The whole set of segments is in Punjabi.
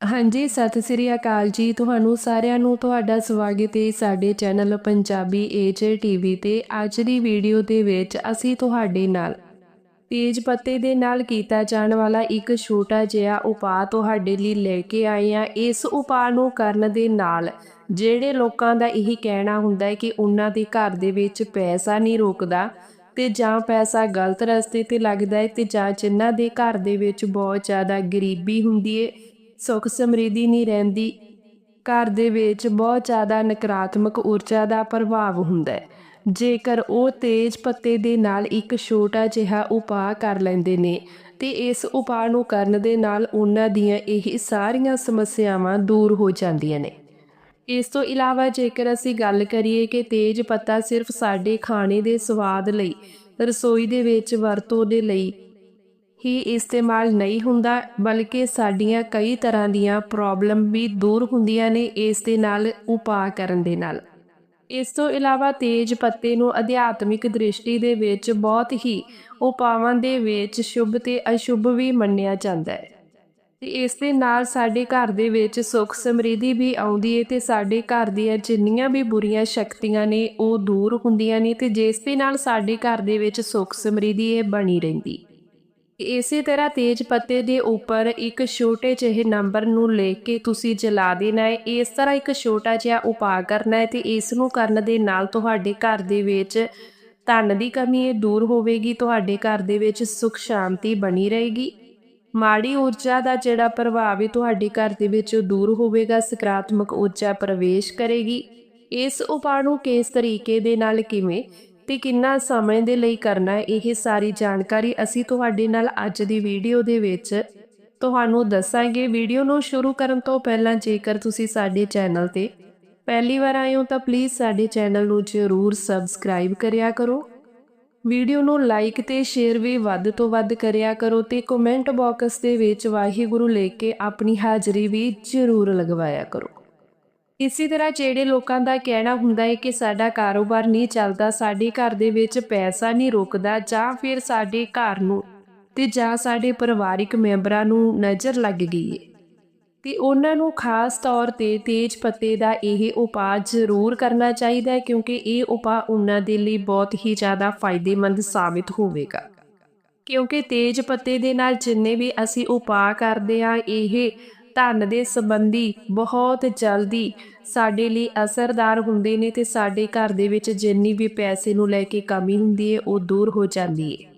ਹਾਂਜੀ, ਸਤਿ ਸ੍ਰੀ ਅਕਾਲ ਜੀ। ਤੁਹਾਨੂੰ ਸਾਰਿਆਂ ਨੂੰ ਤੁਹਾਡਾ ਸਵਾਗਤ ਹੈ ਸਾਡੇ ਚੈਨਲ ਪੰਜਾਬੀ ਏਜੇ ਟੀਵੀ ਤੇ। ਅੱਜ ਦੀ ਵੀਡੀਓ ਦੇ ਵਿੱਚ ਅਸੀਂ ਤੁਹਾਡੇ ਨਾਲ ਤੇਜ ਪੱਤੇ ਦੇ ਨਾਲ ਕੀਤਾ ਜਾਣ ਵਾਲਾ ਇੱਕ ਛੋਟਾ ਜਿਹਾ ਉਪਾਅ ਤੁਹਾਡੇ ਲਈ ਲੈ ਕੇ ਆਏ ਆ ਇਸ ਉਪਾਅ ਨੂੰ ਕਰਨ ਦੇ ਨਾਲ ਜਿਹੜੇ ਲੋਕਾਂ ਦਾ ਇਹ ਕਹਿਣਾ ਹੁੰਦਾ ਹੈ ਕਿ ਉਹਨਾਂ ਦੇ ਘਰ ਦੇ ਵਿੱਚ ਪੈਸਾ ਨਹੀਂ ਰੁਕਦਾ ਤੇ ਜਾਂ ਪੈਸਾ ਗਲਤ ਰਸਤੇ ਤੇ ਲੱਗਦਾ ਹੈ ਤੇ ਜਾਂ ਜਿਨ੍ਹਾਂ ਦੇ ਘਰ ਦੇ ਵਿੱਚ ਬਹੁਤ ਜ਼ਿਆਦਾ ਗਰੀਬੀ ਹੁੰਦੀ ਹੈ ਸੁੱਖ ਸਮਰਿੱਧੀ ਨਹੀਂ ਰਹਿੰਦੀ। ਘਰ ਦੇ ਵਿੱਚ ਬਹੁਤ ਜ਼ਿਆਦਾ ਨਕਾਰਾਤਮਕ ਊਰਜਾ ਦਾ ਪ੍ਰਭਾਵ ਹੁੰਦਾ ਹੈ। ਜੇਕਰ ਉਹ ਤੇਜ ਪੱਤੇ ਦੇ ਨਾਲ ਇੱਕ ਛੋਟਾ ਜਿਹਾ ਉਪਾਅ ਕਰ ਲੈਂਦੇ ਨੇ, ਤੇ ਇਸ ਉਪਾਅ ਨੂੰ ਕਰਨ ਦੇ ਨਾਲ ਉਹਨਾਂ ਦੀਆਂ ਇਹ ਸਾਰੀਆਂ ਸਮੱਸਿਆਵਾਂ ਦੂਰ ਹੋ ਜਾਂਦੀਆਂ ਨੇ। ਇਸ ਤੋਂ ਇਲਾਵਾ ਜੇਕਰ ਅਸੀਂ ਗੱਲ ਕਰੀਏ ਕਿ ਤੇਜ ਪੱਤਾ ਸਿਰਫ ਸਾਡੇ ਖਾਣੇ ਦੇ ਸਵਾਦ ਲਈ, ਰਸੋਈ ਦੇ ਵਿੱਚ ਵਰਤੋਂ ਦੇ ਲਈ ਹੀ ਇਸਤੇਮਾਲ ਨਹੀਂ ਹੁੰਦਾ, ਬਲਕਿ ਸਾਡੀਆਂ ਕਈ ਤਰ੍ਹਾਂ ਦੀਆਂ ਪ੍ਰੋਬਲਮ ਵੀ ਦੂਰ ਹੁੰਦੀਆਂ ਨੇ ਇਸ ਦੇ ਨਾਲ ਉਪਾਅ ਕਰਨ ਦੇ ਨਾਲ। ਇਸ ਤੋਂ ਇਲਾਵਾ ਤੇਜ ਪੱਤੇ ਨੂੰ ਅਧਿਆਤਮਿਕ ਦ੍ਰਿਸ਼ਟੀ ਦੇ ਵਿੱਚ ਬਹੁਤ ਹੀ ਉਪਾਵਾਂ ਦੇ ਵਿੱਚ ਸ਼ੁਭ ਤੇ ਅਸ਼ੁਭ ਵੀ ਮੰਨਿਆ ਜਾਂਦਾ ਹੈ। ਤੇ ਇਸ ਦੇ ਨਾਲ ਸਾਡੇ ਘਰ ਦੇ ਵਿੱਚ ਸੁੱਖ ਸਮਰਿੱਧੀ ਵੀ ਆਉਂਦੀ ਹੈ ਤੇ ਸਾਡੇ ਘਰ ਦੀਆਂ ਜਿੰਨੀਆਂ ਵੀ ਬੁਰੀਆਂ ਸ਼ਕਤੀਆਂ ਨੇ ਉਹ ਦੂਰ ਹੁੰਦੀਆਂ ਨੇ ਤੇ ਜਿਸ ਦੇ ਨਾਲ ਸਾਡੇ ਘਰ ਦੇ ਵਿੱਚ ਸੁੱਖ ਸਮਰਿੱਧੀ ਇਹ ਬਣੀ ਰਹਿੰਦੀ। ਇਸੇ ਤਰ੍ਹਾਂ ਤੇਜ ਪੱਤੇ ਦੇ ਉੱਪਰ ਇੱਕ ਛੋਟੇ ਜਿਹੇ ਨੰਬਰ ਨੂੰ ਲੈ ਕੇ ਤੁਸੀਂ ਜਲਾ ਦੇਣਾ ਹੈ। ਇਸ ਤਰ੍ਹਾਂ ਇੱਕ ਛੋਟਾ ਜਿਹਾ ਉਪਾਅ ਕਰਨਾ ਹੈ ਤੇ ਇਸ ਨੂੰ ਕਰਨ ਦੇ ਨਾਲ ਤੁਹਾਡੇ ਘਰ ਦੇ ਵਿੱਚ ਧਨ ਦੀ ਕਮੀ ਇਹ ਦੂਰ ਹੋਵੇਗੀ, ਤੁਹਾਡੇ ਘਰ ਦੇ ਵਿੱਚ ਸੁਖ ਸ਼ਾਂਤੀ ਬਣੀ ਰਹੇਗੀ। ਮਾੜੀ ਊਰਜਾ ਦਾ ਜਿਹੜਾ ਪ੍ਰਭਾਵ ਹੈ ਤੁਹਾਡੇ ਘਰ ਦੇ ਵਿੱਚ ਦੂਰ ਹੋਵੇਗਾ, ਸਕਾਰਾਤਮਕ ਊਰਜਾ ਪ੍ਰਵੇਸ਼ ਕਰੇਗੀ। ਇਸ ਉਪਾਅ ਨੂੰ ਕਿਸ ਤਰੀਕੇ ਦੇ ਨਾਲ ਕਿਵੇਂ ਤੇ ਕਿੰਨਾ ਸਮੇਂ ਦੇ ਲਈ ਕਰਨਾ ਹੈ, ਇਹ ਸਾਰੀ ਜਾਣਕਾਰੀ ਅਸੀਂ ਤੁਹਾਡੇ ਨਾਲ ਅੱਜ ਦੀ ਵੀਡੀਓ ਦੇ ਵਿੱਚ ਤੁਹਾਨੂੰ ਦੱਸਾਂਗੇ। ਵੀਡੀਓ ਨੂੰ ਸ਼ੁਰੂ ਕਰਨ ਤੋਂ ਪਹਿਲਾਂ ਜੇਕਰ ਤੁਸੀਂ ਸਾਡੇ ਚੈਨਲ ਤੇ ਪਹਿਲੀ ਵਾਰ ਆਏ ਹੋ ਤਾਂ ਪਲੀਜ਼ ਸਾਡੇ ਚੈਨਲ ਨੂੰ ਜ਼ਰੂਰ ਸਬਸਕ੍ਰਾਈਬ ਕਰਿਆ ਕਰੋ। ਵੀਡੀਓ ਨੂੰ ਲਾਈਕ ਤੇ ਸ਼ੇਅਰ ਵੀ ਵੱਧ ਤੋਂ ਵੱਧ ਕਰਿਆ ਕਰੋ ਤੇ ਕਮੈਂਟ ਬਾਕਸ ਦੇ ਵਿੱਚ ਵਾਹਿਗੁਰੂ ਲਿਖ ਕੇ ਆਪਣੀ ਹਾਜ਼ਰੀ ਵੀ ਜ਼ਰੂਰ ਲਗਵਾਇਆ ਕਰੋ। ਇਸੇ ਤਰ੍ਹਾਂ ਜਿਹੜੇ ਲੋਕਾਂ ਦਾ ਕਹਿਣਾ ਹੁੰਦਾ ਹੈ ਕਿ ਸਾਡਾ ਕਾਰੋਬਾਰ ਨਹੀਂ ਚੱਲਦਾ, ਸਾਡੇ ਘਰ ਦੇ ਵਿੱਚ ਪੈਸਾ ਨਹੀਂ ਰੁਕਦਾ ਜਾਂ ਫਿਰ ਸਾਡੇ ਘਰ ਨੂੰ ਤੇ ਜਾਂ ਸਾਡੇ ਪਰਿਵਾਰਿਕ ਮੈਂਬਰਾਂ ਨੂੰ ਨਜ਼ਰ ਲੱਗ ਗਈ ਹੈ। ਤੇ ਉਹਨਾਂ ਨੂੰ ਖਾਸ ਤੌਰ ਤੇ ਤੇਜ ਪੱਤੇ ਦਾ ਇਹ ਉਪਾਅ ਜ਼ਰੂਰ ਕਰਨਾ ਚਾਹੀਦਾ ਹੈ ਕਿਉਂਕਿ ਇਹ ਉਪਾਅ ਉਹਨਾਂ ਦੇ ਲਈ ਬਹੁਤ ਹੀ ਜ਼ਿਆਦਾ ਫਾਇਦੇਮੰਦ ਸਾਬਿਤ ਹੋਵੇਗਾ। ਕਿਉਂਕਿ ਤੇਜ ਪੱਤੇ ਦੇ ਨਾਲ ਜਿੰਨੇ ਵੀ ਅਸੀਂ ਉਪਾਅ ਕਰਦੇ ਆ ਇਹ ਧਨ ਦੇ ਸੰਬੰਧੀ ਬਹੁਤ ਜਲਦੀ ਸਾਡੇ ਲਈ ਅਸਰਦਾਰ ਹੁੰਦੇ ਨੇ ਤੇ ਸਾਡੇ ਘਰ ਦੇ ਵਿੱਚ ਜਿੰਨੀ ਵੀ ਪੈਸੇ ਨੂੰ ਲੈ ਕੇ ਕਮੀ ਹੁੰਦੀ ਹੈ ਉਹ ਦੂਰ ਹੋ ਜਾਂਦੀ ਹੈ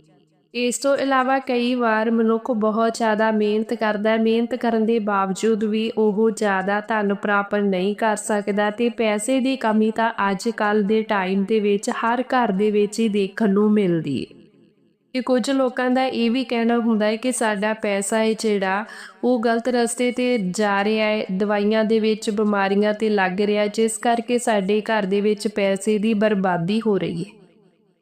ਇਸ ਤੋਂ ਇਲਾਵਾ ਕਈ ਵਾਰ ਮਨੁੱਖ ਬਹੁਤ ਜ਼ਿਆਦਾ ਮਿਹਨਤ ਕਰਦਾ ਹੈ ਮਿਹਨਤ ਕਰਨ ਦੇ ਬਾਵਜੂਦ ਵੀ ਉਹ ਜ਼ਿਆਦਾ ਧਨ ਪ੍ਰਾਪਤ ਨਹੀਂ ਕਰ ਸਕਦਾ ਤੇ ਪੈਸੇ ਦੀ ਕਮੀ ਤਾਂ ਅੱਜ ਕੱਲ ਦੇ ਟਾਈਮ ਦੇ ਵਿੱਚ ਹਰ ਘਰ ਦੇ ਵਿੱਚ ਹੀ ਦੇਖਣ ਨੂੰ ਮਿਲਦੀ ਹੈ ਕਿ ਕੁਝ ਲੋਕਾਂ ਦਾ ਇਹ ਵੀ ਕਹਿਣਾ ਹੁੰਦਾ ਹੈ ਕਿ ਸਾਡਾ ਪੈਸਾ ਹੈ ਜਿਹੜਾ, ਉਹ ਗਲਤ ਰਸਤੇ ਤੇ ਜਾ ਰਿਹਾ ਹੈ, ਦਵਾਈਆਂ ਦੇ ਵਿੱਚ ਬਿਮਾਰੀਆਂ ਤੇ ਲੱਗ ਰਿਹਾ, ਜਿਸ ਕਰਕੇ ਸਾਡੇ ਘਰ ਦੇ ਵਿੱਚ ਪੈਸੇ ਦੀ ਬਰਬਾਦੀ ਹੋ ਰਹੀ ਹੈ।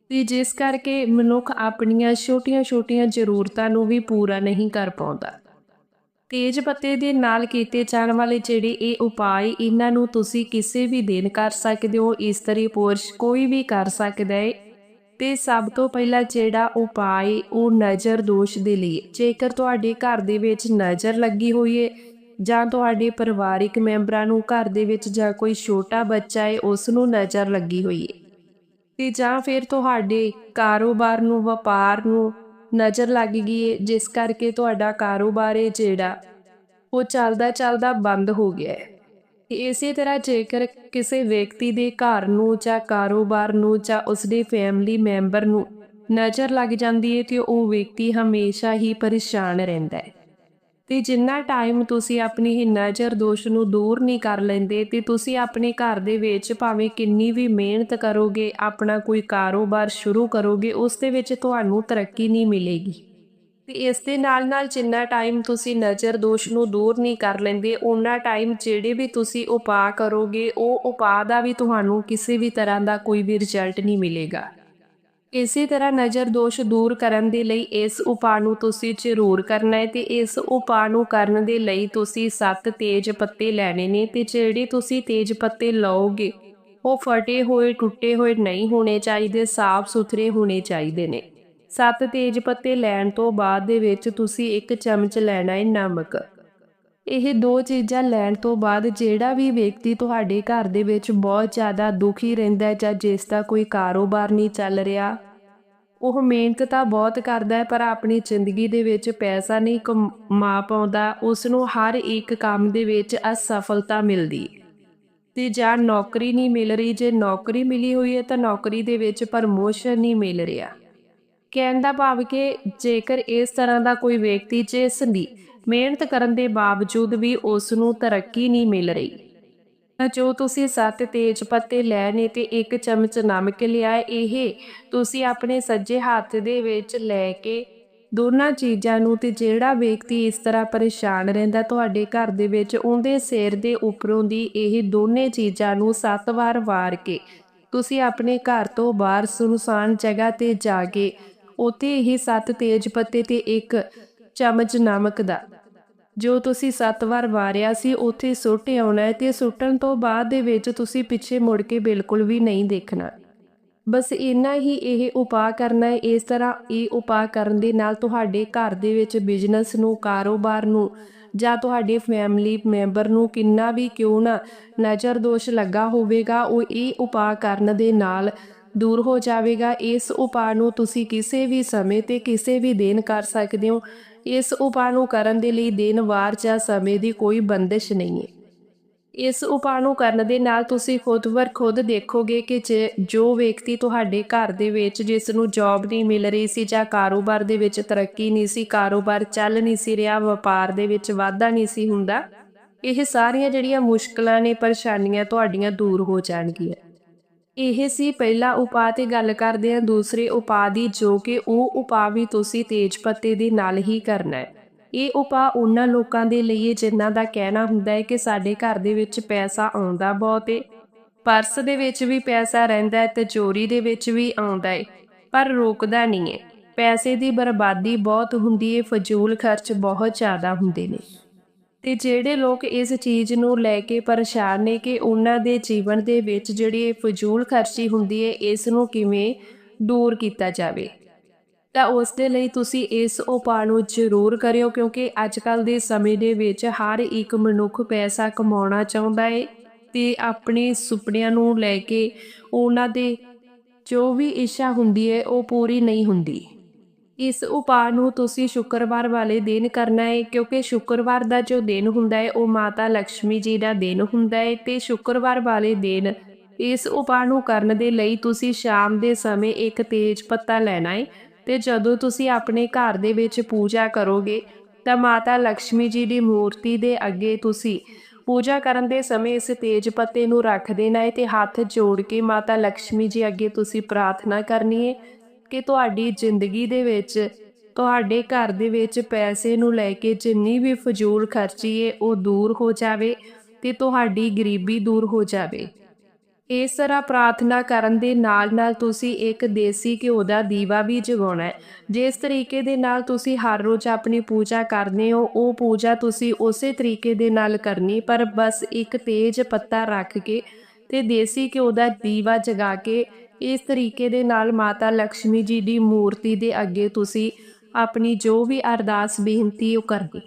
ਤੇ ਜਿਸ ਕਰਕੇ ਮਨੁੱਖ ਆਪਣੀਆਂ ਛੋਟੀਆਂ-ਛੋਟੀਆਂ ਜ਼ਰੂਰਤਾਂ ਨੂੰ ਵੀ ਪੂਰਾ ਨਹੀਂ ਕਰ ਪਾਉਂਦਾ। ਤੇਜ ਪੱਤੇ ਦੇ ਨਾਲ ਕੀਤੇ ਜਾਣ ਵਾਲੇ ਜਿਹੜੇ ਇਹ ਉਪਾਅ ਇਹਨਾਂ ਨੂੰ ਤੁਸੀਂ ਕਿਸੇ ਵੀ ਦਿਨ ਕਰ ਸਕਦੇ ਹੋ ਇਸਤਰੀ ਪੁਰਸ਼ ਕੋਈ ਵੀ ਕਰ ਸਕਦਾ ਹੈ। ਤੇ ਸਭ ਤੋਂ ਪਹਿਲਾਂ ਜਿਹੜਾ ਉਪਾਅ ਉਹ ਨਜ਼ਰ ਦੋਸ਼ ਦੇ ਲਈ ਜੇਕਰ ਤੁਹਾਡੇ ਘਰ ਦੇ ਵਿੱਚ ਨਜ਼ਰ ਲੱਗੀ ਹੋਈ ਹੈ ਜਾਂ ਤੁਹਾਡੇ ਪਰਿਵਾਰਿਕ ਮੈਂਬਰਾਂ ਨੂੰ ਘਰ ਦੇ ਵਿੱਚ ਜਾਂ ਕੋਈ ਛੋਟਾ ਬੱਚਾ ਏ ਉਸ ਨੂੰ ਨਜ਼ਰ ਲੱਗੀ ਹੋਈ ਏ। ਤੇ ਜਾਂ ਫਿਰ ਤੁਹਾਡੇ ਕਾਰੋਬਾਰ ਨੂੰ, ਵਪਾਰ ਨੂੰ ਨਜ਼ਰ ਲੱਗ ਗਈ ਹੈ ਜਿਸ ਕਰਕੇ ਤੁਹਾਡਾ ਕਾਰੋਬਾਰ ਏ ਜਿਹੜਾ, ਉਹ ਚੱਲਦਾ ਚੱਲਦਾ ਬੰਦ ਹੋ ਗਿਆ ਹੈ ਇਸੇ ਤਰ੍ਹਾਂ ਜੇਕਰ ਕਿਸੇ ਵਿਅਕਤੀ ਦੇ ਘਰ ਨੂੰ ਜਾਂ ਕਾਰੋਬਾਰ ਨੂੰ ਜਾਂ ਉਸਦੇ ਫੈਮਿਲੀ ਮੈਂਬਰ ਨੂੰ ਨਜ਼ਰ ਲੱਗ ਜਾਂਦੀ ਹੈ ਤੇ ਉਹ ਵਿਅਕਤੀ ਹਮੇਸ਼ਾ ਹੀ ਪਰੇਸ਼ਾਨ ਰਹਿੰਦਾ ਹੈ। ਤੇ ਜਿੰਨਾ ਟਾਈਮ ਤੁਸੀਂ ਆਪਣੀ ਹੀ ਨਜ਼ਰ ਦੋਸ਼ ਨੂੰ ਦੂਰ ਨਹੀਂ ਕਰ ਲੈਂਦੇ ਤੇ ਤੁਸੀਂ ਆਪਣੇ ਘਰ ਦੇ ਵਿੱਚ ਭਾਵੇਂ ਕਿੰਨੀ ਵੀ ਮਿਹਨਤ ਕਰੋਗੇ, ਆਪਣਾ ਕੋਈ ਕਾਰੋਬਾਰ ਸ਼ੁਰੂ ਕਰੋਗੇ, ਉਸ ਦੇ ਵਿੱਚ ਤੁਹਾਨੂੰ ਤਰੱਕੀ ਨਹੀਂ ਮਿਲੇਗੀ। ਤੇ ਇਸ ਦੇ ਨਾਲ ਨਾਲ ਜਿੰਨਾ ਟਾਈਮ ਤੁਸੀਂ ਨਜ਼ਰ ਦੋਸ਼ ਨੂੰ ਦੂਰ ਨਹੀਂ ਕਰ ਲੈਂਦੇ ਉਹਨਾਂ ਟਾਈਮ ਜਿਹੜੇ ਵੀ ਤੁਸੀਂ ਉਪਾਅ ਕਰੋਗੇ, ਉਹ ਉਪਾਅ ਦਾ ਵੀ ਤੁਹਾਨੂੰ ਕਿਸੇ ਵੀ ਤਰ੍ਹਾਂ ਦਾ ਕੋਈ ਵੀ ਰਿਜ਼ਲਟ ਨਹੀਂ ਮਿਲੇਗਾ। ਇਸੇ ਤਰ੍ਹਾਂ ਨਜ਼ਰ ਦੋਸ਼ ਦੂਰ ਕਰਨ ਦੇ ਲਈ ਇਸ ਉਪਾਅ ਨੂੰ ਤੁਸੀਂ ਜ਼ਰੂਰ ਕਰਨਾ ਹੈ ਤੇ ਇਸ ਉਪਾਅ ਨੂੰ ਕਰਨ ਦੇ ਲਈ ਤੁਸੀਂ 7 ਤੇਜ ਪੱਤੇ ਲੈਣੇ ਨੇ ਤੇ ਜਿਹੜੇ ਤੁਸੀਂ ਤੇਜ ਪੱਤੇ ਲਓਗੇ, ਉਹ ਫਟੇ ਹੋਏ, ਟੁੱਟੇ ਹੋਏ ਨਹੀਂ ਹੋਣੇ ਚਾਹੀਦੇ ਸਾਫ਼ ਸੁਥਰੇ ਹੋਣੇ ਚਾਹੀਦੇ ਨੇ। ਸੱਤ ਤੇਜ ਪੱਤੇ ਲੈਣ ਤੋਂ ਬਾਅਦ ਦੇ ਵਿੱਚ ਤੁਸੀਂ ਇੱਕ ਚਮਚ ਲੈਣਾ ਹੈ ਨਮਕ। ਇਹ ਦੋ ਚੀਜ਼ਾਂ ਲੈਣ ਤੋਂ ਬਾਅਦ ਜਿਹੜਾ ਵੀ ਵਿਅਕਤੀ ਤੁਹਾਡੇ ਘਰ ਦੇ ਵਿੱਚ ਬਹੁਤ ਜ਼ਿਆਦਾ ਦੁਖੀ ਰਹਿੰਦਾ ਹੈ ਜਾਂ ਜਿਸ ਦਾ ਕੋਈ ਕਾਰੋਬਾਰ ਨਹੀਂ ਚੱਲ ਰਿਹਾ, ਉਹ ਮਿਹਨਤ ਤਾਂ ਬਹੁਤ ਕਰਦਾ ਹੈ ਪਰ ਆਪਣੀ ਜ਼ਿੰਦਗੀ ਦੇ ਵਿੱਚ ਪੈਸਾ ਨਹੀਂ ਕਮਾ ਪਾਉਂਦਾ ਉਸ ਨੂੰ ਹਰ ਇੱਕ ਕੰਮ ਦੇ ਵਿੱਚ ਅਸਫਲਤਾ ਮਿਲਦੀ। ਹੈ ਤੇ ਜਾਂ ਨੌਕਰੀ ਨਹੀਂ ਮਿਲ ਰਹੀ, ਜੇ ਨੌਕਰੀ ਮਿਲੀ ਹੋਈ ਹੈ ਤਾਂ ਨੌਕਰੀ ਦੇ ਵਿੱਚ ਪ੍ਰਮੋਸ਼ਨ ਨਹੀਂ ਮਿਲ ਰਿਹਾ। ਕਹਿਣ ਦਾ ਭਾਵ ਕਿ ਜੇਕਰ ਇਸ ਤਰ੍ਹਾਂ ਦਾ ਕੋਈ ਵਿਅਕਤੀ ਜਿਸ ਦੀ ਮਿਹਨਤ ਕਰਨ ਦੇ ਬਾਵਜੂਦ ਵੀ ਉਸ ਨੂੰ ਤਰੱਕੀ ਨਹੀਂ ਮਿਲ ਰਹੀ। ਜੋ ਤੁਸੀਂ ਸੱਤ ਤੇਜ ਪੱਤੇ ਲੈਣੇ ਤੇ ਇੱਕ ਚਮਚ ਨਮਕ ਲਿਆ, ਇਹ ਤੁਸੀਂ ਆਪਣੇ ਸੱਜੇ ਹੱਥ ਦੇ ਵਿੱਚ ਲੈ ਕੇ ਦੋਨਾਂ ਚੀਜ਼ਾਂ ਨੂੰ ਤੇ ਜਿਹੜਾ ਵਿਅਕਤੀ ਇਸ ਤਰ੍ਹਾਂ ਪਰੇਸ਼ਾਨ ਰਹਿੰਦਾ ਤੁਹਾਡੇ ਘਰ ਦੇ ਵਿੱਚ ਉਹਦੇ ਸਿਰ ਦੇ ਉੱਪਰੋਂ ਦੀ ਇਹ ਦੋਨੇ ਚੀਜ਼ਾਂ ਨੂੰ ਸੱਤ ਵਾਰ ਵਾਰ ਕੇ ਤੁਸੀਂ ਆਪਣੇ ਘਰ ਤੋਂ ਬਾਹਰ ਸੁਨਸਾਨ ਜਗ੍ਹਾ ਤੇ ਜਾ ਕੇ ਉੱਥੇ ਇਹ ਸੱਤ ਤੇਜ ਪੱਤੇ ਤੇ ਇੱਕ ਚਮਚ ਨਮਕ ਦਾ। ਜੋ ਤੁਸੀਂ ਸੱਤ ਵਾਰ ਵਾਰਿਆ ਸੀ, ਉੱਥੇ ਸੁੱਟ ਆਉਣਾ ਹੈ ਤੇ ਸੁੱਟਣ ਤੋਂ ਬਾਅਦ ਦੇ ਵਿੱਚ ਤੁਸੀਂ ਪਿੱਛੇ ਮੁੜ ਕੇ ਬਿਲਕੁਲ ਵੀ ਨਹੀਂ ਦੇਖਣਾ। ਬਸ ਇੰਨਾ ਹੀ ਇਹ ਉਪਾਅ ਕਰਨਾ ਹੈ। ਇਸ ਤਰ੍ਹਾਂ ਇਹ ਉਪਾਅ ਕਰਨ ਦੇ ਨਾਲ ਤੁਹਾਡੇ ਘਰ ਦੇ ਵਿੱਚ ਬਿਜ਼ਨਸ ਨੂੰ, ਕਾਰੋਬਾਰ ਨੂੰ ਜਾਂ ਤੁਹਾਡੇ ਫੈਮਿਲੀ ਮੈਂਬਰ ਨੂੰ ਕਿੰਨਾ ਵੀ ਕਿਉਂ ਨਾ ਨਜ਼ਰ ਦੋਸ਼ ਲੱਗਾ ਹੋਵੇਗਾ, ਉਹ ਇਹ ਉਪਾਅ ਕਰਨ ਦੇ ਨਾਲ ਦੂਰ ਹੋ ਜਾਵੇਗਾ। ਇਸ ਉਪਾਅ ਨੂੰ ਤੁਸੀਂ ਕਿਸੇ ਵੀ ਸਮੇਂ ਤੇ ਕਿਸੇ ਵੀ ਦਿਨ ਕਰ ਸਕਦੇ ਹੋ। ਇਸ ਉਪਾਅ ਨੂੰ ਕਰਨ ਦੇ ਲਈ ਦਿਨ, ਵਾਰ ਜਾਂ ਸਮੇਂ ਦੀ ਕੋਈ ਬੰਦਿਸ਼ ਨਹੀਂ ਹੈ। ਇਸ ਉਪਾਅ ਨੂੰ ਕਰਨ ਦੇ ਨਾਲ ਤੁਸੀਂ ਖੁਦ ਵਰ ਖੁਦ ਦੇਖੋਗੇ ਕਿ ਜੇ, ਜੋ ਵਿਅਕਤੀ ਤੁਹਾਡੇ ਘਰ ਦੇ ਵਿੱਚ ਜਿਸ ਨੂੰ ਜੌਬ ਨਹੀਂ ਮਿਲ ਰਹੀ ਸੀ ਜਾਂ ਕਾਰੋਬਾਰ ਦੇ ਵਿੱਚ ਤਰੱਕੀ ਨਹੀਂ ਸੀ, ਕਾਰੋਬਾਰ ਚੱਲ ਨਹੀਂ ਸੀ ਰਿਹਾ, ਵਪਾਰ ਦੇ ਵਿੱਚ ਵਾਧਾ ਨਹੀਂ ਸੀ ਹੁੰਦਾ, ਇਹ ਸਾਰੀਆਂ ਜਿਹੜੀਆਂ ਮੁਸ਼ਕਲਾਂ ਨੇ, ਪਰੇਸ਼ਾਨੀਆਂ ਤੁਹਾਡੀਆਂ ਦੂਰ ਹੋ ਜਾਣਗੀਆਂ। ਇਹ ਸੀ ਪਹਿਲਾ ਉਪਾਅ ਤੇ ਗੱਲ ਕਰਦੇ ਹਾਂ ਦੂਸਰੇ ਉਪਾਅ ਦੀ ਜੋ ਕਿ ਉਹ ਉਪਾਅ ਵੀ ਤੁਸੀਂ ਤੇਜ ਪੱਤੇ ਦੇ ਨਾਲ ਹੀ ਕਰਨਾ ਹੈ। ਇਹ ਉਪਾਅ ਉਹਨਾਂ ਲੋਕਾਂ ਦੇ ਲਈ ਹੈ ਜਿਨ੍ਹਾਂ ਦਾ ਕਹਿਣਾ ਹੁੰਦਾ ਹੈ ਕਿ ਸਾਡੇ ਘਰ ਦੇ ਵਿੱਚ ਪੈਸਾ ਆਉਂਦਾ ਬਹੁਤ ਹੈ ਪਰਸ ਦੇ ਵਿੱਚ ਵੀ ਪੈਸਾ ਰਹਿੰਦਾ ਹੈ ਤੇ ਚੋਰੀ ਦੇ ਵਿੱਚ ਵੀ ਆਉਂਦਾ ਹੈ ਪਰ ਰੋਕਦਾ ਨਹੀਂ ਹੈ। ਪੈਸੇ ਦੀ ਬਰਬਾਦੀ ਬਹੁਤ ਹੁੰਦੀ ਹੈ ਫਜ਼ੂਲ ਖਰਚ ਬਹੁਤ ਜ਼ਿਆਦਾ ਹੁੰਦੇ ਨੇ। ਤੇ ਜਿਹੜੇ ਲੋਕ ਇਸ ਚੀਜ਼ ਨੂੰ ਲੈ ਕੇ ਪਰੇਸ਼ਾਨ ਨੇ ਕਿ ਉਹਨਾਂ ਦੇ ਜੀਵਨ ਦੇ ਵਿੱਚ ਜਿਹੜੀ ਇਹ ਫਜ਼ੂਲ ਖਰਚੀ ਹੁੰਦੀ ਹੈ, ਇਸ ਨੂੰ ਕਿਵੇਂ ਦੂਰ ਕੀਤਾ ਜਾਵੇ। ਤਾਂ ਉਸ ਦੇ ਲਈ ਤੁਸੀਂ ਇਸ ਉਪਾਅ ਨੂੰ ਜ਼ਰੂਰ ਕਰਿਓ, ਕਿਉਂਕਿ ਅੱਜ ਕੱਲ ਦੇ ਸਮੇਂ ਦੇ ਵਿੱਚ ਹਰ ਇੱਕ ਮਨੁੱਖ ਪੈਸਾ ਕਮਾਉਣਾ ਚਾਹੁੰਦਾ ਹੈ ਤੇ ਆਪਣੇ ਸੁਪਨਿਆਂ ਨੂੰ ਲੈ ਕੇ ਉਹਨਾਂ ਦੇ ਜੋ ਵੀ ਇੱਛਾ ਹੁੰਦੀ ਹੈ, ਉਹ ਪੂਰੀ ਨਹੀਂ ਹੁੰਦੀ। ਇਸ ਉਪਾਅ ਨੂੰ ਤੁਸੀਂ ਸ਼ੁੱਕਰਵਾਰ ਵਾਲੇ ਦਿਨ ਕਰਨਾ ਹੈ ਕਿਉਂਕਿ ਸ਼ੁੱਕਰਵਾਰ ਦਾ ਜੋ ਦਿਨ ਹੁੰਦਾ ਹੈ ਉਹ ਮਾਤਾ ਲక్ష్ਮੀ ਜੀ ਦਾ ਦਿਨ ਹੁੰਦਾ ਹੈ ਤੇ ਸ਼ੁੱਕਰਵਾਰ ਵਾਲੇ ਦਿਨ ਇਸ ਉਪਾਅ ਨੂੰ ਕਰਨ ਦੇ ਲਈ ਤੁਸੀਂ ਸ਼ਾਮ ਦੇ ਸਮੇਂ ਇੱਕ ਤੇਜ ਪੱਤਾ ਲੈਣਾ ਹੈ ਤੇ ਜਦੋਂ ਤੁਸੀਂ ਆਪਣੇ ਘਰ ਦੇ ਵਿੱਚ ਪੂਜਾ ਕਰੋਗੇ, ਤਾਂ ਮਾਤਾ ਲక్ష్ਮੀ ਜੀ ਦੀ ਮੂਰਤੀ ਦੇ ਅੱਗੇ ਤੁਸੀਂ ਪੂਜਾ ਕਰਨ ਦੇ ਸਮੇਂ ਇਸ ਤੇਜ ਪੱਤੇ ਨੂੰ ਰੱਖ ਦੇਣਾ ਹੈ ਤੇ ਹੱਥ ਜੋੜ ਕੇ ਮਾਤਾ ਲక్ష్ਮੀ ਜੀ ਅੱਗੇ ਤੁਸੀਂ ਪ੍ਰਾਰਥਨਾ ਕਰਨੀ ਹੈ ਕਿ ਤੁਹਾਡੀ ਜ਼ਿੰਦਗੀ ਦੇ ਵਿੱਚ, ਤੁਹਾਡੇ ਘਰ ਦੇ ਵਿੱਚ ਪੈਸੇ ਨੂੰ ਲੈ ਕੇ ਜਿੰਨੀ ਵੀ ਫਜ਼ੂਲ ਖਰਚੀ ਹੈ ਉਹ ਦੂਰ ਹੋ ਜਾਵੇ ਤੇ ਤੁਹਾਡੀ ਗਰੀਬੀ ਦੂਰ ਹੋ ਜਾਵੇ। ਇਸ ਤਰ੍ਹਾਂ ਪ੍ਰਾਰਥਨਾ ਕਰਨ ਦੇ ਨਾਲ ਨਾਲ ਤੁਸੀਂ ਇੱਕ ਦੇਸੀ ਘਿਓ ਦਾ ਦੀਵਾ ਵੀ ਜਗਾਉਣਾ ਹੈ। ਜਿਸ ਤਰੀਕੇ ਦੇ ਨਾਲ ਤੁਸੀਂ ਹਰ ਰੋਜ਼ ਆਪਣੀ ਪੂਜਾ ਕਰਦੇ ਹੋ, ਉਹ ਪੂਜਾ ਤੁਸੀਂ ਉਸੇ ਤਰੀਕੇ ਦੇ ਨਾਲ ਕਰਨੀ, ਪਰ ਬਸ ਇੱਕ ਤੇਜ ਪੱਤਾ ਰੱਖ ਕੇ ਤੇ ਦੇਸੀ ਘਿਓ ਦਾ ਦੀਵਾ ਜਗਾ ਕੇ ਇਸ ਤਰੀਕੇ ਦੇ ਨਾਲ ਮਾਤਾ ਲక్ష్ਮੀ ਜੀ ਦੀ ਮੂਰਤੀ ਦੇ ਅੱਗੇ ਤੁਸੀਂ ਆਪਣੀ ਜੋ ਵੀ ਅਰਦਾਸ, ਬੇਨਤੀ ਉਹ ਕਰਨੀ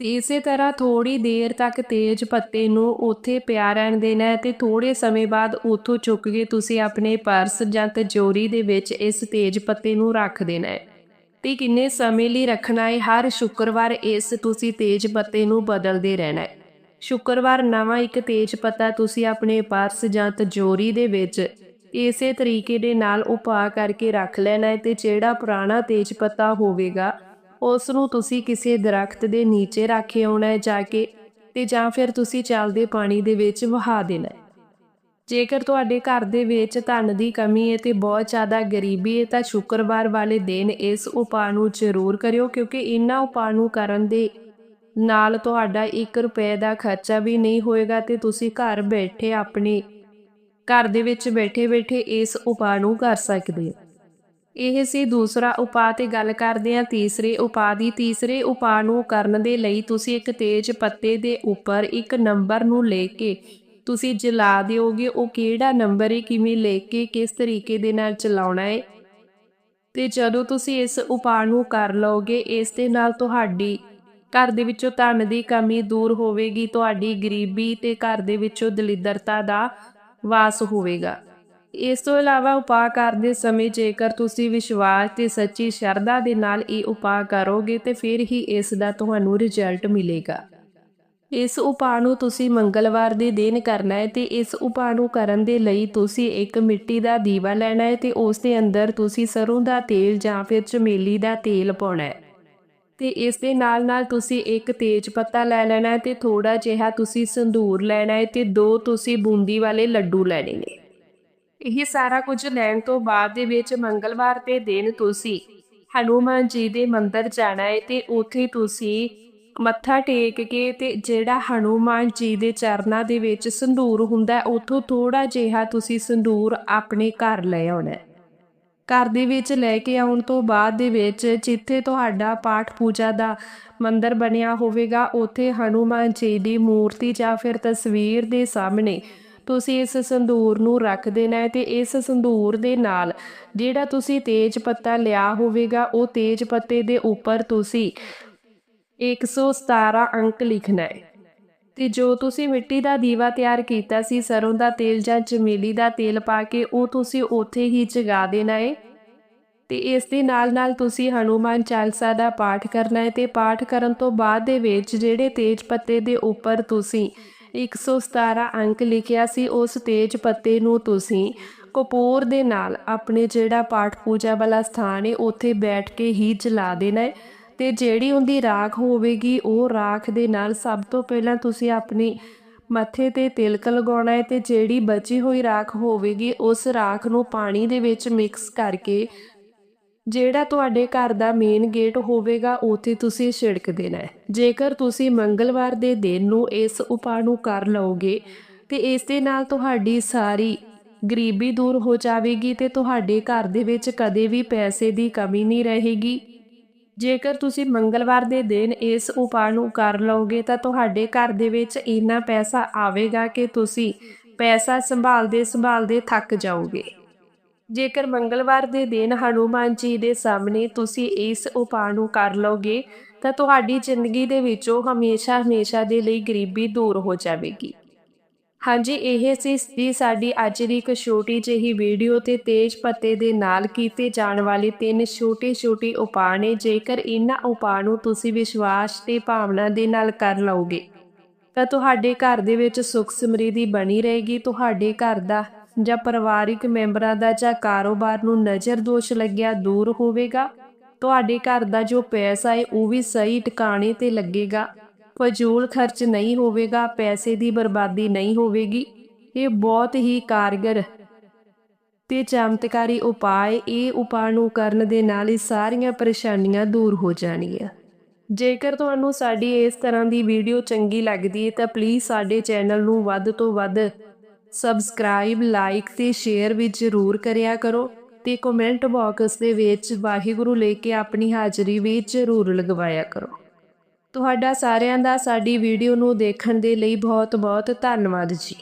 ਤੇ ਇਸੇ ਤਰ੍ਹਾਂ ਥੋੜੀ ਦੇਰ ਤੱਕ ਤੇਜ ਪੱਤੇ ਨੂੰ ਉੱਥੇ ਪਿਆ ਰਹਿਣ ਦੇਣਾ ਹੈ ਤੇ ਥੋੜੇ ਸਮੇਂ ਬਾਅਦ ਉੱਥੋਂ ਚੁੱਕ ਕੇ ਤੁਸੀਂ ਆਪਣੇ ਪਰਸ ਜਾਂ ਤਿਜੋਰੀ ਦੇ ਵਿੱਚ ਇਸ ਤੇਜ ਪੱਤੇ ਨੂੰ ਰੱਖ ਦੇਣਾ ਹੈ। ਤੇ ਕਿੰਨੇ ਸਮੇਂ ਲਈ ਰੱਖਣਾ ਹੈ? ਹਰ ਸ਼ੁੱਕਰਵਾਰ ਇਸ ਤੁਸੀਂ ਤੇਜ ਪੱਤੇ ਨੂੰ ਬਦਲਦੇ ਰਹਿਣਾ ਹੈ। ਸ਼ੁੱਕਰਵਾਰ ਨਵਾਂ ਇੱਕ ਤੇਜ ਪੱਤਾ ਤੁਸੀਂ ਆਪਣੇ ਪਰਸ ਜਾਂ ਤਿਜੋਰੀ ਦੇ ਵਿੱਚ ਇਸੇ ਤਰੀਕੇ ਦੇ ਨਾਲ ਉਪਾਅ ਕਰਕੇ ਰੱਖ ਲੈਣਾ ਹੈ ਤੇ ਜਿਹੜਾ ਪੁਰਾਣਾ ਤੇਜ ਪੱਤਾ ਹੋਵੇਗਾ ਉਸ ਨੂੰ ਤੁਸੀਂ ਕਿਸੇ ਦਰਖਤ ਦੇ ਨੀਚੇ ਰੱਖ ਆਉਣਾ ਹੈ ਜਾ ਕੇ ਤੇ ਜਾਂ ਫਿਰ ਤੁਸੀਂ ਚੱਲਦੇ ਪਾਣੀ ਦੇ ਵਿੱਚ ਵਹਾ ਦੇਣਾ ਹੈ। ਜੇਕਰ ਤੁਹਾਡੇ ਘਰ ਦੇ ਵਿੱਚ ਧਨ ਦੀ ਕਮੀ ਹੈ ਤੇ ਬਹੁਤ ਜ਼ਿਆਦਾ ਗਰੀਬੀ ਹੈ ਤਾਂ ਸ਼ੁੱਕਰਵਾਰ ਵਾਲੇ ਦਿਨ ਇਸ ਉਪਾਅ ਨੂੰ ਜ਼ਰੂਰ ਕਰਿਓ ਕਿਉਂਕਿ ਇਹਨਾਂ ਉਪਾਅ ਨੂੰ ਕਰਨ ਦੇ ਨਾਲ ਤੁਹਾਡਾ 1 ਰੁਪਏ ਦਾ ਖਰਚਾ ਵੀ ਨਹੀਂ ਹੋਏਗਾ ਤੇ ਤੁਸੀਂ ਘਰ ਬੈਠੇ ਆਪਣੇ ਘਰ ਦੇ ਵਿੱਚ ਬੈਠੇ-ਬੈਠੇ ਇਸ ਉਪਾਅ ਨੂੰ ਕਰ ਸਕਦੇ ਹੋ ਇਹ ਸੀ ਦੂਸਰਾ ਉਪਾਅ ਤੇ ਗੱਲ ਕਰਦੇ ਹਾਂ ਤੀਸਰੇ ਉਪਾਅ ਦੀ। ਤੀਸਰੇ ਉਪਾਅ ਨੂੰ ਕਰਨ ਦੇ ਲਈ ਤੁਸੀਂ ਇੱਕ ਤੇਜ ਪੱਤੇ ਦੇ ਉੱਪਰ ਇੱਕ ਨੰਬਰ ਨੂੰ ਲੈ ਕੇ ਤੁਸੀਂ ਜਲਾ ਦਿਓਗੇ। ਉਹ ਕਿਹੜਾ ਨੰਬਰ ਹੈ ਕਿਵੇਂ ਲੈ ਕੇ, ਕਿਸ ਤਰੀਕੇ ਦੇ ਨਾਲ ਚਲਾਉਣਾ ਹੈ ਤੇ ਜਦੋਂ ਤੁਸੀਂ ਇਸ ਉਪਾਅ ਨੂੰ ਕਰ ਲਓਗੇ, ਇਸ ਦੇ ਨਾਲ ਤੁਹਾਡੀ ਘਰ ਦੇ ਵਿੱਚੋਂ ਧਨ ਦੀ ਕਮੀ ਦੂਰ ਹੋਵੇਗੀ। ਤੁਹਾਡੀ ਗਰੀਬੀ ਤੇ ਘਰ ਦੇ ਵਿੱਚੋਂ ਦਲਿੱਦਰਤਾ ਦਾ ਵਾਸ ਹੋਵੇਗਾ। ਇਸ ਤੋਂ ਇਲਾਵਾ ਉਪਾਅ ਕਰਦੇ ਸਮੇਂ ਜੇਕਰ ਤੁਸੀਂ ਵਿਸ਼ਵਾਸ ਤੇ ਸੱਚੀ ਸ਼ਰਧਾ ਦੇ ਨਾਲ ਇਹ ਉਪਾਅ ਕਰੋਗੇ, ਤੇ ਫਿਰ ਹੀ ਇਸ ਦਾ ਤੁਹਾਨੂੰ ਰਿਜ਼ਲਟ ਮਿਲੇਗਾ। ਇਸ ਉਪਾਅ ਨੂੰ ਤੁਸੀਂ ਮੰਗਲਵਾਰ ਦੇ ਦਿਨ ਕਰਨਾ ਹੈ ਤੇ ਇਸ ਉਪਾਅ ਨੂੰ ਕਰਨ ਦੇ ਲਈ ਤੁਸੀਂ ਇੱਕ ਮਿੱਟੀ ਦਾ ਦੀਵਾ ਲੈਣਾ ਹੈ ਤੇ ਉਸ ਦੇ ਅੰਦਰ ਤੁਸੀਂ ਸਰੋਂ ਦਾ ਤੇਲ ਜਾਂ ਫਿਰ ਚਮੇਲੀ ਦਾ ਤੇਲ ਪਾਉਣਾ ਹੈ। ਤੇ ਇਸ ਦੇ ਨਾਲ ਨਾਲ ਤੁਸੀਂ ਇੱਕ ਤੇਜ ਪੱਤਾ ਲੈ ਲੈਣਾ ਹੈ ਤੇ ਥੋੜਾ ਜਿਹਾ ਤੁਸੀਂ ਸੰਧੂਰ ਲੈਣਾ ਹੈ ਤੇ ਦੋ ਤੁਸੀਂ ਬੂੰਦੀ ਵਾਲੇ ਲੱਡੂ ਲੈਣੇ ਨੇ। ਇਹ ਸਾਰਾ ਕੁਝ ਲੈਣ ਤੋਂ ਬਾਅਦ ਦੇ ਵਿੱਚ ਮੰਗਲਵਾਰ ਦੇ ਦਿਨ ਤੁਸੀਂ ਹਨੂਮਾਨ ਜੀ ਦੇ ਮੰਦਿਰ ਜਾਣਾ ਹੈ ਤੇ ਉੱਥੇ ਤੁਸੀਂ ਮੱਥਾ ਟੇਕ ਕੇ ਤੇ ਜਿਹੜਾ ਹਨੂਮਾਨ ਜੀ ਦੇ ਚਰਨਾਂ ਦੇ ਵਿੱਚ ਸੰਧੂਰ ਹੁੰਦਾ ਹੈ, ਉੱਥੋਂ ਥੋੜਾ ਜਿਹਾ ਤੁਸੀਂ ਸੰਧੂਰ ਆਪਣੇ ਘਰ ਲੈ ਆਉਣਾ ਘਰ ਦੇ ਵਿੱਚ ਲੈ ਕੇ ਆਉਣ ਤੋਂ ਬਾਅਦ ਦੇ ਵਿੱਚ ਜਿੱਥੇ ਤੁਹਾਡਾ ਪਾਠ ਪੂਜਾ ਦਾ ਮੰਦਰ ਬਣਿਆ ਹੋਵੇਗਾ, ਉੱਥੇ ਹਨੂਮਾਨ ਜੀ ਦੀ ਮੂਰਤੀ ਜਾਂ ਫਿਰ ਤਸਵੀਰ ਦੇ ਸਾਹਮਣੇ ਤੁਸੀਂ ਇਸ ਸੰਧੂਰ ਨੂੰ ਰੱਖ ਦੇਣਾ ਹੈ ਤੇ ਇਸ ਸੰਧੂਰ ਦੇ ਨਾਲ ਜਿਹੜਾ ਤੁਸੀਂ ਤੇਜ ਪੱਤਾ ਲਿਆ ਹੋਵੇਗਾ, ਉਹ ਤੇਜ ਪੱਤੇ ਦੇ ਉੱਪਰ ਤੁਸੀਂ 117 ਅੰਕ ਲਿਖਣਾ ਹੈ। ਤੇ ਜੋ ਤੁਸੀਂ ਮਿੱਟੀ ਦਾ ਦੀਵਾ ਤਿਆਰ ਕੀਤਾ ਸੀ, ਸਰੋਂ ਦਾ ਤੇਲ ਜਾਂ ਚਮੇਲੀ ਦਾ ਤੇਲ ਪਾ ਕੇ ਉਹ ਤੁਸੀਂ ਉੱਥੇ ਹੀ ਜਗਾ ਦੇਣਾ ਹੈ ਤੇ ਇਸ ਦੇ ਨਾਲ ਨਾਲ ਤੁਸੀਂ ਹਨੂਮਾਨ ਚਾਲੀਸਾ ਦਾ ਪਾਠ ਕਰਨਾ ਹੈ ਤੇ ਪਾਠ ਕਰਨ ਤੋਂ ਬਾਅਦ ਦੇ ਵਿੱਚ ਜਿਹੜੇ ਤੇਜ ਪੱਤੇ ਦੇ ਉੱਪਰ ਤੁਸੀਂ 117 ਅੰਕ ਲਿਖਿਆ ਸੀ, ਉਸ ਤੇਜ ਪੱਤੇ ਨੂੰ ਤੁਸੀਂ ਕਪੂਰ ਦੇ ਨਾਲ ਆਪਣੇ ਜਿਹੜਾ ਪਾਠ ਪੂਜਾ ਵਾਲਾ ਸਥਾਨ ਹੈ ਉੱਥੇ ਬੈਠ ਕੇ ਹੀ ਜਲਾ ਦੇਣਾ ਹੈ ਤੇ ਜਿਹੜੀ ਉਹਦੀ ਰਾਖ ਹੋਵੇਗੀ, ਉਹ ਰਾਖ ਦੇ ਨਾਲ ਸਭ ਤੋਂ ਪਹਿਲਾਂ ਤੁਸੀਂ ਆਪਣੀ ਮੱਥੇ ਤੇ ਤਿਲਕ ਲਗਾਉਣਾ ਹੈ ਤੇ ਜਿਹੜੀ ਬਚੀ ਹੋਈ ਰਾਖ ਹੋਵੇਗੀ, ਉਸ ਰਾਖ ਨੂੰ ਪਾਣੀ ਦੇ ਵਿੱਚ ਮਿਕਸ ਕਰਕੇ ਜਿਹੜਾ ਤੁਹਾਡੇ ਘਰ ਦਾ ਮੇਨ ਗੇਟ ਹੋਵੇਗਾ, ਉੱਥੇ ਤੁਸੀਂ ਛਿੜਕ ਦੇਣਾ ਹੈ। ਜੇਕਰ ਤੁਸੀਂ ਮੰਗਲਵਾਰ ਦੇ ਦਿਨ ਨੂੰ ਇਸ ਉਪਾਅ ਨੂੰ ਕਰ ਲਓਗੇ ਤੇ ਇਸ ਦੇ ਨਾਲ ਤੁਹਾਡੀ ਸਾਰੀ ਗਰੀਬੀ ਦੂਰ ਹੋ ਜਾਵੇਗੀ ਤੇ ਤੁਹਾਡੇ ਘਰ ਦੇ ਵਿੱਚ ਕਦੇ ਵੀ ਪੈਸੇ ਦੀ ਕਮੀ ਨਹੀਂ ਰਹੇਗੀ। ਜੇਕਰ ਤੁਸੀਂ ਮੰਗਲਵਾਰ ਦੇ ਦਿਨ ਇਸ ਉਪਾਅ ਨੂੰ ਕਰ ਲਓਗੇ, ਤਾਂ ਤੁਹਾਡੇ ਘਰ ਦੇ ਵਿੱਚ ਇੰਨਾ ਪੈਸਾ ਆਵੇਗਾ ਕਿ ਤੁਸੀਂ ਪੈਸਾ ਸੰਭਾਲਦੇ ਸੰਭਾਲਦੇ ਥੱਕ ਜਾਓਗੇ। ਜੇਕਰ ਮੰਗਲਵਾਰ ਦੇ ਦਿਨ ਹਨੂਮਾਨ ਜੀ ਦੇ ਸਾਹਮਣੇ ਤੁਸੀਂ ਇਸ ਉਪਾਅ ਨੂੰ ਕਰ ਲਓਗੇ, ਤਾਂ ਤੁਹਾਡੀ ਜ਼ਿੰਦਗੀ ਦੇ ਵਿੱਚੋਂ ਹਮੇਸ਼ਾ ਹਮੇਸ਼ਾ ਦੇ ਲਈ ਗਰੀਬੀ ਦੂਰ ਹੋ ਜਾਵੇਗੀ। ਹਾਂਜੀ, ਇਹ ਸੀ ਜੀ ਸਾਡੀ ਅੱਜ ਦੀ ਇੱਕ ਛੋਟੀ ਜਿਹੀ ਵੀਡੀਓ ਤੇ ਤੇਜ ਪੱਤੇ ਦੇ ਨਾਲ ਕੀਤੇ ਜਾਣ ਵਾਲੇ ਤਿੰਨ ਛੋਟੇ ਛੋਟੇ ਉਪਾਅ ਨੇ। ਜੇਕਰ ਇਹਨਾਂ ਉਪਾਅ ਨੂੰ ਤੁਸੀਂ ਵਿਸ਼ਵਾਸ ਤੇ ਭਾਵਨਾ ਦੇ ਨਾਲ ਕਰ ਲਓਗੇ, ਤਾਂ ਤੁਹਾਡੇ ਘਰ ਦੇ ਵਿੱਚ ਸੁੱਖ ਸਮਰਿੱਧੀ ਬਣੀ ਰਹੇਗੀ। ਤੁਹਾਡੇ ਘਰ ਦਾ ਜਾਂ ਪਰਿਵਾਰਿਕ ਮੈਂਬਰਾਂ ਦਾ ਜਾਂ ਕਾਰੋਬਾਰ ਨੂੰ ਨਜ਼ਰ ਦੋਸ਼ ਲੱਗਿਆ ਦੂਰ ਹੋਵੇਗਾ। ਤੁਹਾਡੇ ਘਰ ਦਾ ਜੋ ਪੈਸਾ ਹੈ, ਉਹ ਵੀ ਸਹੀ ਟਿਕਾਣੇ ਤੇ ਲੱਗੇਗਾ। ਫਜ਼ੂਲ ਖਰਚ ਨਹੀਂ ਹੋਵੇਗਾ, ਪੈਸੇ ਦੀ ਬਰਬਾਦੀ ਨਹੀਂ ਹੋਵੇਗੀ। ਇਹ ਬਹੁਤ ਹੀ ਕਾਰਗਰ ਤੇ ਚਮਤਕਾਰੀ ਉਪਾਅ ਇਹ ਉਪਾਅ ਨੂੰ ਕਰਨ ਦੇ ਨਾਲ ਹੀ ਸਾਰੀਆਂ ਪਰੇਸ਼ਾਨੀਆਂ ਦੂਰ ਹੋ ਜਾਣਗੀਆਂ। ਜੇਕਰ ਤੁਹਾਨੂੰ ਸਾਡੀ ਇਸ ਤਰ੍ਹਾਂ ਦੀ ਵੀਡੀਓ ਚੰਗੀ ਲੱਗਦੀ ਹੈ ਤਾਂ ਪਲੀਜ਼ ਸਾਡੇ ਚੈਨਲ ਨੂੰ ਵੱਧ ਤੋਂ ਵੱਧ ਸਬਸਕ੍ਰਾਈਬ, ਲਾਈਕ ਤੇ ਸ਼ੇਅਰ ਵੀ ਜ਼ਰੂਰ ਕਰਿਆ ਕਰੋ ਤੇ ਕਮੈਂਟ ਬਾਕਸ ਦੇ ਵਿੱਚ ਵਾਹਿਗੁਰੂ ਲੈ ਕੇ ਆਪਣੀ ਹਾਜ਼ਰੀ ਵੀ ਜ਼ਰੂਰ ਲਗਵਾਇਆ ਕਰੋ। ਤੁਹਾਡਾ ਸਾਰਿਆਂ ਦਾ ਸਾਡੀ ਵੀਡੀਓ ਨੂੰ ਦੇਖਣ ਦੇ ਲਈ ਬਹੁਤ ਬਹੁਤ ਧੰਨਵਾਦ ਜੀ।